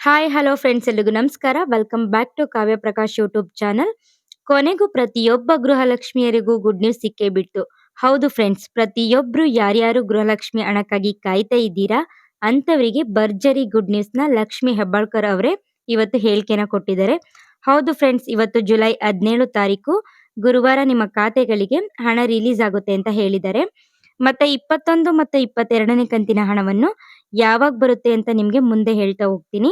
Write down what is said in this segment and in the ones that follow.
Hi hello friends ಎಲ್ರಿಗೂ ನಮಸ್ಕಾರ. Welcome back to Kavya Prakash YouTube channel ಕೊನೆಗೂ ಪ್ರತಿಯೊಬ್ಬ ಗೃಹಲಕ್ಷ್ಮಿಯರಿಗೂ ಗುಡ್ ನ್ಯೂಸ್ ಸಿಕ್ಕೇ ಬಿಟ್ಟು ಹೌದು ಫ್ರೆಂಡ್ಸ್ ಪ್ರತಿಯೊಬ್ರು ಯಾರ್ಯಾರು ಗೃಹಲಕ್ಷ್ಮಿ ಹಣಕ್ಕಾಗಿ ಕಾಯ್ತಾ ಇದ್ದೀರಾ? ಅಂತವರಿಗೆ ಭರ್ಜರಿ ಗುಡ್ ನ್ಯೂಸ್ನ ಲಕ್ಷ್ಮಿ ಹೆಬ್ಬಾಳ್ಕರ್ ಅವರೇ ಇವತ್ತು ಹೇಳಿಕೆನ ಕೊಟ್ಟಿದ್ದಾರೆ. ಹೌದು ಫ್ರೆಂಡ್ಸ್ ಇವತ್ತು ಜುಲೈ ಹದಿನೇಳು ತಾರೀಕು ಗುರುವಾರ ನಿಮ್ಮ ಖಾತೆಗಳಿಗೆ ಹಣ ರಿಲೀಸ್ ಆಗುತ್ತೆ ಅಂತ ಹೇಳಿದ್ದಾರೆ. ಮತ್ತೆ ಇಪ್ಪತ್ತೊಂದು ಮತ್ತೆ ಇಪ್ಪತ್ತೆರಡನೇ ಕಂತಿನ ಹಣವನ್ನು ಯಾವಾಗ ಬರುತ್ತೆ ಅಂತ ನಿಮ್ಗೆ ಮುಂದೆ ಹೇಳ್ತಾ ಹೋಗ್ತೀನಿ.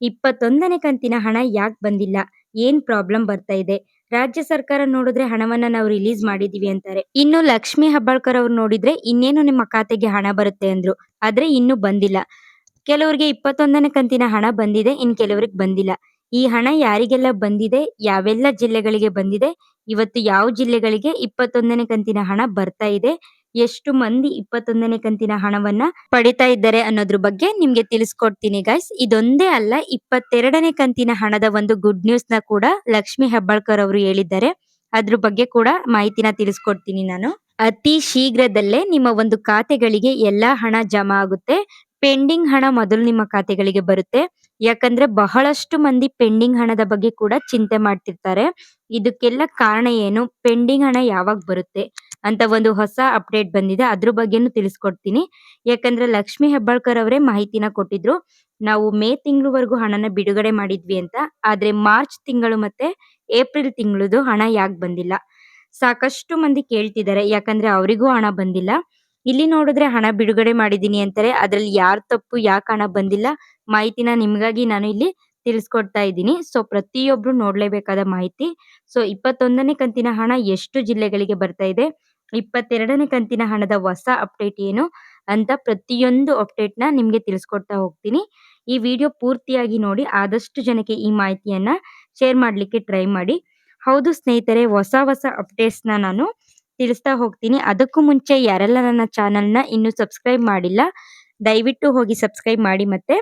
ಇಪ್ಪತ್ತೊಂದನೇ ಕಂತಿನ ಹಣ ಯಾಕೆ ಬಂದಿಲ್ಲ? ಏನ್ ಪ್ರಾಬ್ಲಮ್ ಬರ್ತಾ ಇದೆ? ರಾಜ್ಯ ಸರ್ಕಾರ ನೋಡಿದ್ರೆ ಹಣವನ್ನ ನಾವು ರಿಲೀಸ್ ಮಾಡಿದೀವಿ ಅಂತಾರೆ. ಇನ್ನು ಲಕ್ಷ್ಮಿ ಹಬ್ಬಾಳ್ಕರ್ ಅವ್ರು ನೋಡಿದ್ರೆ ಇನ್ನೇನು ನಿಮ್ಮ ಖಾತೆಗೆ ಹಣ ಬರುತ್ತೆ ಅಂದ್ರು. ಆದ್ರೆ ಇನ್ನು ಬಂದಿಲ್ಲ. ಕೆಲವರಿಗೆ ಇಪ್ಪತ್ತೊಂದನೇ ಕಂತಿನ ಹಣ ಬಂದಿದೆ, ಇನ್ ಕೆಲವರಿಗೆ ಬಂದಿಲ್ಲ. ಈ ಹಣ ಯಾರಿಗೆಲ್ಲ ಬಂದಿದೆ? ಯಾವೆಲ್ಲ ಜಿಲ್ಲೆಗಳಿಗೆ ಬಂದಿದೆ? ಇವತ್ತು ಯಾವ ಜಿಲ್ಲೆಗಳಿಗೆ ಇಪ್ಪತ್ತೊಂದನೇ ಕಂತಿನ ಹಣ ಬರ್ತಾ ಇದೆ? ಎಷ್ಟು ಮಂದಿ ಇಪ್ಪತ್ತೊಂದನೇ ಕಂತಿನ ಹಣವನ್ನ ಪಡಿತಾ ಇದ್ದಾರೆ ಅನ್ನೋದ್ರ ಬಗ್ಗೆ ನಿಮ್ಗೆ ತಿಳಿಸ್ಕೊಡ್ತೀನಿ ಗೈಸ್ ಇದೊಂದೇ ಅಲ್ಲ, ಇಪ್ಪತ್ತೆರಡನೇ ಕಂತಿನ ಹಣದ ಒಂದು ಗುಡ್ ನ್ಯೂಸ್ನ ಕೂಡ ಲಕ್ಷ್ಮಿ ಹೆಬ್ಬಾಳ್ಕರ್ ಅವರು ಹೇಳಿದ್ದಾರೆ. ಅದ್ರ ಬಗ್ಗೆ ಕೂಡ ಮಾಹಿತಿನ ತಿಳಿಸ್ಕೊಡ್ತೀನಿ ನಾನು. ಅತಿ ಶೀಘ್ರದಲ್ಲೇ ನಿಮ್ಮ ಒಂದು ಖಾತೆಗಳಿಗೆ ಎಲ್ಲಾ ಹಣ ಜಮಾ ಆಗುತ್ತೆ. ಪೆಂಡಿಂಗ್ ಹಣ ಮೊದಲು ನಿಮ್ಮ ಖಾತೆಗಳಿಗೆ ಬರುತ್ತೆ. ಯಾಕಂದ್ರೆ ಬಹಳಷ್ಟು ಮಂದಿ ಪೆಂಡಿಂಗ್ ಹಣದ ಬಗ್ಗೆ ಕೂಡ ಚಿಂತೆ ಮಾಡ್ತಿರ್ತಾರೆ. ಇದಕ್ಕೆಲ್ಲ ಕಾರಣ ಏನು? ಪೆಂಡಿಂಗ್ ಹಣ ಯಾವಾಗ ಬರುತ್ತೆ? ಅಂತ ಒಂದು ಹೊಸ ಅಪ್ಡೇಟ್ ಬಂದಿದೆ. ಅದ್ರ ಬಗ್ಗೆನೂ ತಿಳಿಸ್ಕೊಡ್ತೀನಿ. ಯಾಕಂದ್ರೆ ಲಕ್ಷ್ಮಿ ಹೆಬ್ಬಾಳ್ಕರ್ ಅವರೇ ಮಾಹಿತಿನ ಕೊಟ್ಟಿದ್ರು. ನಾವು ಮೇ ತಿಂಗಳವರೆಗೂ ಹಣನ ಬಿಡುಗಡೆ ಮಾಡಿದ್ವಿ ಅಂತ. ಆದ್ರೆ ಮಾರ್ಚ್ ತಿಂಗಳು ಮತ್ತೆ ಏಪ್ರಿಲ್ ತಿಂಗಳದು ಹಣ ಯಾಕೆ ಬಂದಿಲ್ಲ? ಸಾಕಷ್ಟು ಮಂದಿ ಕೇಳ್ತಿದ್ದಾರೆ. ಯಾಕಂದ್ರೆ ಅವರಿಗೂ ಹಣ ಬಂದಿಲ್ಲ. ಇಲ್ಲಿ ನೋಡಿದ್ರೆ ಹಣ ಬಿಡುಗಡೆ ಮಾಡಿದೀನಿ ಅಂತಾರೆ. ಅದ್ರಲ್ಲಿ ಯಾರ್ ತಪ್ಪು, ಯಾಕೆ ಹಣ ಬಂದಿಲ್ಲ ಮಾಹಿತಿನ ನಿಮ್ಗಾಗಿ ನಾನು ಇಲ್ಲಿ ತಿಳಿಸ್ಕೊಡ್ತಾ ಇದ್ದೀನಿ. ಸೊ ಪ್ರತಿಯೊಬ್ರು ನೋಡ್ಲೇಬೇಕಾದ ಮಾಹಿತಿ. ಸೊ ಇಪ್ಪತ್ತೊಂದನೇ ಕಂತಿನ ಹಣ ಎಷ್ಟು ಜಿಲ್ಲೆಗಳಿಗೆ ಬರ್ತಾ ಇದೆ? ಇಪ್ಪತ್ತೆರಡನೇ ಕಂತಿನ ಹಣದ ಹೊಸ ಅಪ್ಡೇಟ್ ಏನು ಅಂತ ಪ್ರತಿಯೊಂದು ಅಪ್ಡೇಟ್ನ ನಿಮ್ಗೆ ತಿಳಿಸ್ಕೊಡ್ತಾ ಹೋಗ್ತೀನಿ. ಈ ವಿಡಿಯೋ ಪೂರ್ತಿಯಾಗಿ ನೋಡಿ, ಆದಷ್ಟು ಜನಕ್ಕೆ ಈ ಮಾಹಿತಿಯನ್ನ ಶೇರ್ ಮಾಡ್ಲಿಕ್ಕೆ ಟ್ರೈ ಮಾಡಿ. ಹೌದು ಸ್ನೇಹಿತರೆ, ಹೊಸ ಹೊಸ ಅಪ್ಡೇಟ್ಸ್ನ ನಾನು ತಿಳಿಸ್ತಾ ಹೋಗ್ತೀನಿ. ಅದಕ್ಕೂ ಮುಂಚೆ ಯಾರೆಲ್ಲ ನನ್ನ ಚಾನಲ್ನ ಇನ್ನು ಸಬ್ಸ್ಕ್ರೈಬ್ ಮಾಡಿಲ್ಲ, ದಯವಿಟ್ಟು ಹೋಗಿ ಸಬ್ಸ್ಕ್ರೈಬ್ ಮಾಡಿ ಮತ್ತೆ.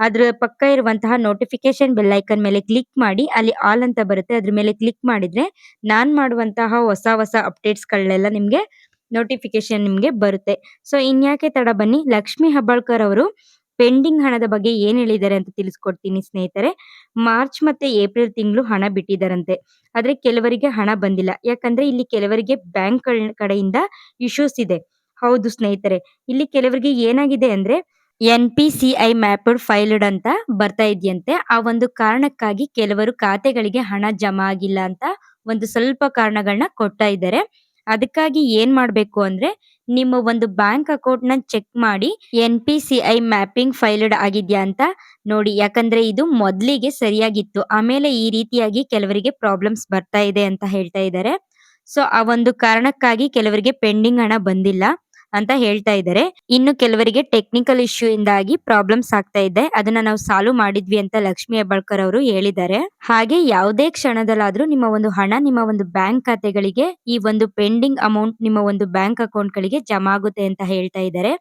ಅದ್ರ ಪಕ್ಕ ಇರುವಂತಹ ನೋಟಿಫಿಕೇಶನ್ ಬೆಲ್ ಐಕಾನ್ ಮೇಲೆ ಕ್ಲಿಕ್ ಮಾಡಿ, ಅಲ್ಲಿ ಆಲ್ ಅಂತ ಬರುತ್ತೆ. ಅದ್ರ ಮೇಲೆ ಕ್ಲಿಕ್ ಮಾಡಿದ್ರೆ ನಾನ್ ಮಾಡುವಂತಹ ಹೊಸ ಹೊಸ ಅಪ್ಡೇಟ್ಸ್ ಗಳನ್ನೆಲ್ಲ ನಿಮ್ಗೆ ನೋಟಿಫಿಕೇಶನ್ ನಿಮ್ಗೆ ಬರುತ್ತೆ. ಸೊ ಇನ್ಯಾಕೆ ತಡ ಬನ್ನಿ? ಲಕ್ಷ್ಮಿ ಹಬ್ಬಾಳ್ಕರ್ ಅವರು ಪೆಂಡಿಂಗ್ ಹಣದ ಬಗ್ಗೆ ಏನ್ ಹೇಳಿದ್ದಾರೆ ಅಂತ ತಿಳಿಸ್ಕೊಡ್ತೀನಿ ಸ್ನೇಹಿತರೆ. ಮಾರ್ಚ್ ಮತ್ತೆ ಏಪ್ರಿಲ್ ತಿಂಗಳು ಹಣ ಬಿಟ್ಟಿದ್ದಾರಂತೆ ಆದ್ರೆ ಕೆಲವರಿಗೆ ಹಣ ಬಂದಿಲ್ಲ. ಯಾಕಂದ್ರೆ ಇಲ್ಲಿ ಕೆಲವರಿಗೆ ಬ್ಯಾಂಕ್ ಕಡೆಯಿಂದ ಇಶ್ಯೂಸ್ ಇದೆ. ಹೌದು ಸ್ನೇಹಿತರೆ. ಇಲ್ಲಿ ಕೆಲವರಿಗೆ ಏನಾಗಿದೆ ಅಂದ್ರೆ N P C I mapped failed ಅಂತ ಬರ್ತಾ ಇದೆಯಂತೆ. ಆ ಒಂದು ಕಾರಣಕ್ಕಾಗಿ ಕೆಲವರು ಖಾತೆಗಳಿಗೆ ಹಣ ಜಮಾ ಆಗಿಲ್ಲ ಅಂತ ಒಂದು ಸ್ವಲ್ಪ ಕಾರಣಗಳನ್ನ ಕೊಡ್ತಾ ಇದ್ದಾರೆ. ಅದಕ್ಕಾಗಿ ಏನ್ ಮಾಡ್ಬೇಕು ಅಂದ್ರೆ ನಿಮ್ಮ ಒಂದು ಬ್ಯಾಂಕ್ ಅಕೌಂಟ್ನ ಚೆಕ್ ಮಾಡಿ N P C I mapping failed ಆಗಿದ್ಯಾ ಅಂತ ನೋಡಿ. ಯಾಕಂದ್ರೆ ಇದು ಮೊದಲಿಗೆ ಸರಿಯಾಗಿತ್ತು. ಆಮೇಲೆ ಈ ರೀತಿಯಾಗಿ ಕೆಲವರಿಗೆ ಪ್ರಾಬ್ಲಮ್ಸ್ ಬರ್ತಾ ಇದೆ ಅಂತ ಹೇಳ್ತಾ ಇದ್ದಾರೆ. ಸೊ, ಆ ಒಂದು ಕಾರಣಕ್ಕಾಗಿ ಕೆಲವರಿಗೆ ಪೆಂಡಿಂಗ್ ಹಣ ಬಂದಿಲ್ಲ. ಅಂತ ಹೇಳ್ತಾ ಇದ್ದಾರೆ. ಇನ್ನು ಕೆಲವರಿಗೆ ಟೆಕ್ನಿಕಲ್ ಇಶ್ಯೂ ಇಂದಾಗಿ ಪ್ರಾಬ್ಲಮ್ಸ್ ಆಗ್ತಾ ಇದೆ. ಅದನ್ನ ನಾವು ಸಾಲ್ವ್ ಮಾಡಿದ್ವಿ ಅಂತ ಲಕ್ಷ್ಮಿ ಹೆಬ್ಬಾಳ್ಕರ್ ಅವರು ಹೇಳಿದ್ದಾರೆ. ಹಾಗೆ ಯಾವುದೇ ಕ್ಷಣದಲ್ಲಾದ್ರೂ ನಿಮ್ಮ ಒಂದು ಹಣ, ನಿಮ್ಮ ಒಂದು ಬ್ಯಾಂಕ್ ಖಾತೆಗಳಿಗೆ ಈ ಒಂದು ಪೆಂಡಿಂಗ್ ಅಮೌಂಟ್ ನಿಮ್ಮ ಒಂದು ಬ್ಯಾಂಕ್ ಅಕೌಂಟ್ ಗಳಿಗೆ ಜಮಾ ಆಗುತ್ತೆ ಅಂತ ಹೇಳ್ತಾ ಇದ್ದಾರೆ.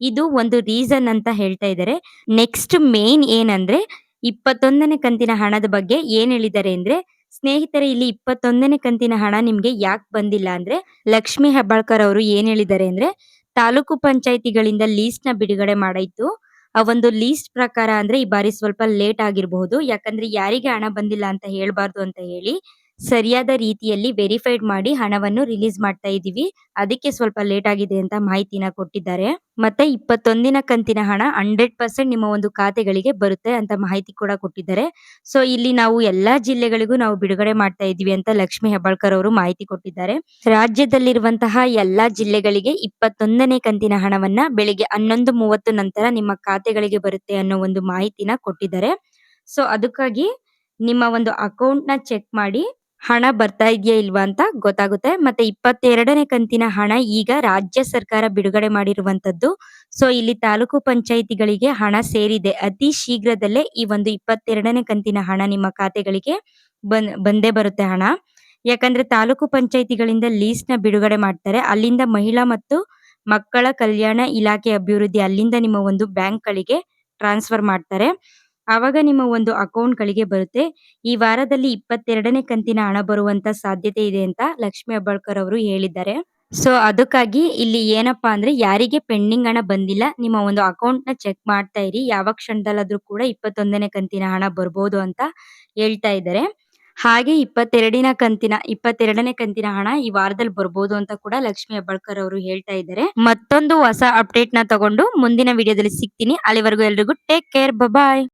ಇದು ಒಂದು ರೀಸನ್ ಅಂತ ಹೇಳ್ತಾ ಇದ್ದಾರೆ. ನೆಕ್ಸ್ಟ್ ಮೇನ್ ಏನಂದ್ರೆ ಇಪ್ಪತ್ತೊಂದನೇ ಕಂತಿನ ಹಣದ ಬಗ್ಗೆ ಏನ್ ಹೇಳಿದ್ದಾರೆ ಅಂದ್ರೆ ಸ್ನೇಹಿತರೆ, ಇಲ್ಲಿ ಇಪ್ಪತ್ತೊಂದನೇ ಕಂತಿನ ಹಣ ನಿಮ್ಗೆ ಯಾಕೆ ಬಂದಿಲ್ಲ ಅಂದ್ರೆ, ಲಕ್ಷ್ಮಿ ಹೆಬ್ಬಾಳ್ಕರ್ ಅವರು ಏನ್ ಹೇಳಿದ್ದಾರೆ ಅಂದ್ರೆ, ತಾಲೂಕು ಪಂಚಾಯಿತಿಗಳಿಂದ ಲೀಸ್ಟ್ನ ಬಿಡುಗಡೆ ಮಾಡಾಯ್ತು. ಆ ಒಂದು ಲೀಸ್ಟ್ ಪ್ರಕಾರ ಅಂದ್ರೆ ಈ ಬಾರಿ ಸ್ವಲ್ಪ ಲೇಟ್ ಆಗಿರಬಹುದು. ಯಾಕಂದ್ರೆ ಯಾರಿಗೆ ಹಣ ಬಂದಿಲ್ಲ ಅಂತ ಹೇಳ್ಬಾರ್ದು ಅಂತ ಹೇಳಿ ಸರಿಯಾದ ರೀತಿಯಲ್ಲಿ ವೆರಿಫೈಡ್ ಮಾಡಿ ಹಣವನ್ನು ರಿಲೀಸ್ ಮಾಡ್ತಾ ಇದ್ದೀವಿ. ಅದಕ್ಕೆ ಸ್ವಲ್ಪ ಲೇಟ್ ಆಗಿದೆ ಅಂತ ಮಾಹಿತಿನ ಕೊಟ್ಟಿದ್ದಾರೆ. ಮತ್ತೆ ಇಪ್ಪತ್ತೊಂದಿನ ಕಂತಿನ ಹಣ ಹಂಡ್ರೆಡ್ ಪರ್ಸೆಂಟ್ ನಿಮ್ಮ ಒಂದು ಖಾತೆಗಳಿಗೆ ಬರುತ್ತೆ ಅಂತ ಮಾಹಿತಿ ಕೂಡ ಕೊಟ್ಟಿದ್ದಾರೆ. ಸೊ, ಇಲ್ಲಿ ನಾವು ಎಲ್ಲಾ ಜಿಲ್ಲೆಗಳಿಗೂ ನಾವು ಬಿಡುಗಡೆ ಮಾಡ್ತಾ ಇದೀವಿ ಅಂತ ಲಕ್ಷ್ಮಿ ಹೆಬ್ಬಾಳ್ಕರ್ ಅವರು ಮಾಹಿತಿ ಕೊಟ್ಟಿದ್ದಾರೆ. ರಾಜ್ಯದಲ್ಲಿರುವಂತಹ ಎಲ್ಲಾ ಜಿಲ್ಲೆಗಳಿಗೆ ಇಪ್ಪತ್ತೊಂದನೇ ಕಂತಿನ ಹಣವನ್ನ ಬೆಳಿಗ್ಗೆ ಹನ್ನೊಂದು ಮೂವತ್ತು ನಂತರ ನಿಮ್ಮ ಖಾತೆಗಳಿಗೆ ಬರುತ್ತೆ ಅನ್ನೋ ಒಂದು ಮಾಹಿತಿನ ಕೊಟ್ಟಿದ್ದಾರೆ. ಸೊ, ಅದಕ್ಕಾಗಿ ನಿಮ್ಮ ಒಂದು ಅಕೌಂಟ್ನ ಚೆಕ್ ಮಾಡಿ ಹಣ ಬರ್ತಾ ಇದೆಯಾ ಇಲ್ವಾ ಅಂತ ಗೊತ್ತಾಗುತ್ತೆ. ಮತ್ತೆ ಇಪ್ಪತ್ತೆರಡನೇ ಕಂತಿನ ಹಣ ಈಗ ರಾಜ್ಯ ಸರ್ಕಾರ ಬಿಡುಗಡೆ ಮಾಡಿರುವಂತದ್ದು. ಸೊ ಇಲ್ಲಿ ತಾಲೂಕು ಪಂಚಾಯಿತಿಗಳಿಗೆ ಹಣ ಸೇರಿದೆ. ಅತಿ ಶೀಘ್ರದಲ್ಲೇ ಈ ಒಂದು ಇಪ್ಪತ್ತೆರಡನೇ ಕಂತಿನ ಹಣ ನಿಮ್ಮ ಖಾತೆಗಳಿಗೆ ಬಂದ್ ಬಂದೇ ಬರುತ್ತೆ ಹಣ. ಯಾಕಂದ್ರೆ ತಾಲೂಕು ಪಂಚಾಯಿತಿಗಳಿಂದ ಲೀಸ್ನ ಬಿಡುಗಡೆ ಮಾಡ್ತಾರೆ. ಅಲ್ಲಿಂದ ಮಹಿಳಾ ಮತ್ತು ಮಕ್ಕಳ ಕಲ್ಯಾಣ ಇಲಾಖೆ ಅಭಿವೃದ್ಧಿ ಅಲ್ಲಿಂದ ನಿಮ್ಮ ಒಂದು ಬ್ಯಾಂಕ್ ಗಳಿಗೆ ಟ್ರಾನ್ಸ್ಫರ್ ಮಾಡ್ತಾರೆ. ಆವಾಗ ನಿಮ್ಮ ಒಂದು ಅಕೌಂಟ್ ಗಳಿಗೆ ಬರುತ್ತೆ. ಈ ವಾರದಲ್ಲಿ ಇಪ್ಪತ್ತೆರಡನೇ ಕಂತಿನ ಹಣ ಬರುವಂತ ಸಾಧ್ಯತೆ ಇದೆ ಅಂತ ಲಕ್ಷ್ಮಿ ಅಬ್ಬಾಳ್ಕರ್ ಅವರು ಹೇಳಿದ್ದಾರೆ. ಸೊ ಅದಕ್ಕಾಗಿ ಇಲ್ಲಿ ಏನಪ್ಪಾ ಅಂದ್ರೆ ಯಾರಿಗೆ ಪೆಂಡಿಂಗ್ ಹಣ ಬಂದಿಲ್ಲ, ನಿಮ್ಮ ಒಂದು ಅಕೌಂಟ್ನ ಚೆಕ್ ಮಾಡ್ತಾ ಇರಿ. ಯಾವ ಕ್ಷಣದಲ್ಲಾದ್ರೂ ಕೂಡ ಇಪ್ಪತ್ತೊಂದನೇ ಕಂತಿನ ಹಣ ಬರ್ಬೋದು ಅಂತ ಹೇಳ್ತಾ ಇದ್ದಾರೆ. ಹಾಗೆ ಇಪ್ಪತ್ತೆರಡಿನ ಕಂತಿನ, ಇಪ್ಪತ್ತೆರಡನೇ ಕಂತಿನ ಹಣ ಈ ವಾರದಲ್ಲಿ ಬರ್ಬೋದು ಅಂತ ಕೂಡ ಲಕ್ಷ್ಮಿ ಹೆಬ್ಬಾಳ್ಕರ್ ಅವರು ಹೇಳ್ತಾ ಇದ್ದಾರೆ. ಮತ್ತೊಂದು ಹೊಸ ಅಪ್ಡೇಟ್ನ ತಗೊಂಡು ಮುಂದಿನ ವಿಡಿಯೋದಲ್ಲಿ ಸಿಗ್ತೀನಿ. ಅಲ್ಲಿವರೆಗೂ ಎಲ್ರಿಗೂ ಟೇಕ್ ಕೇರ್ ಬಾಯ್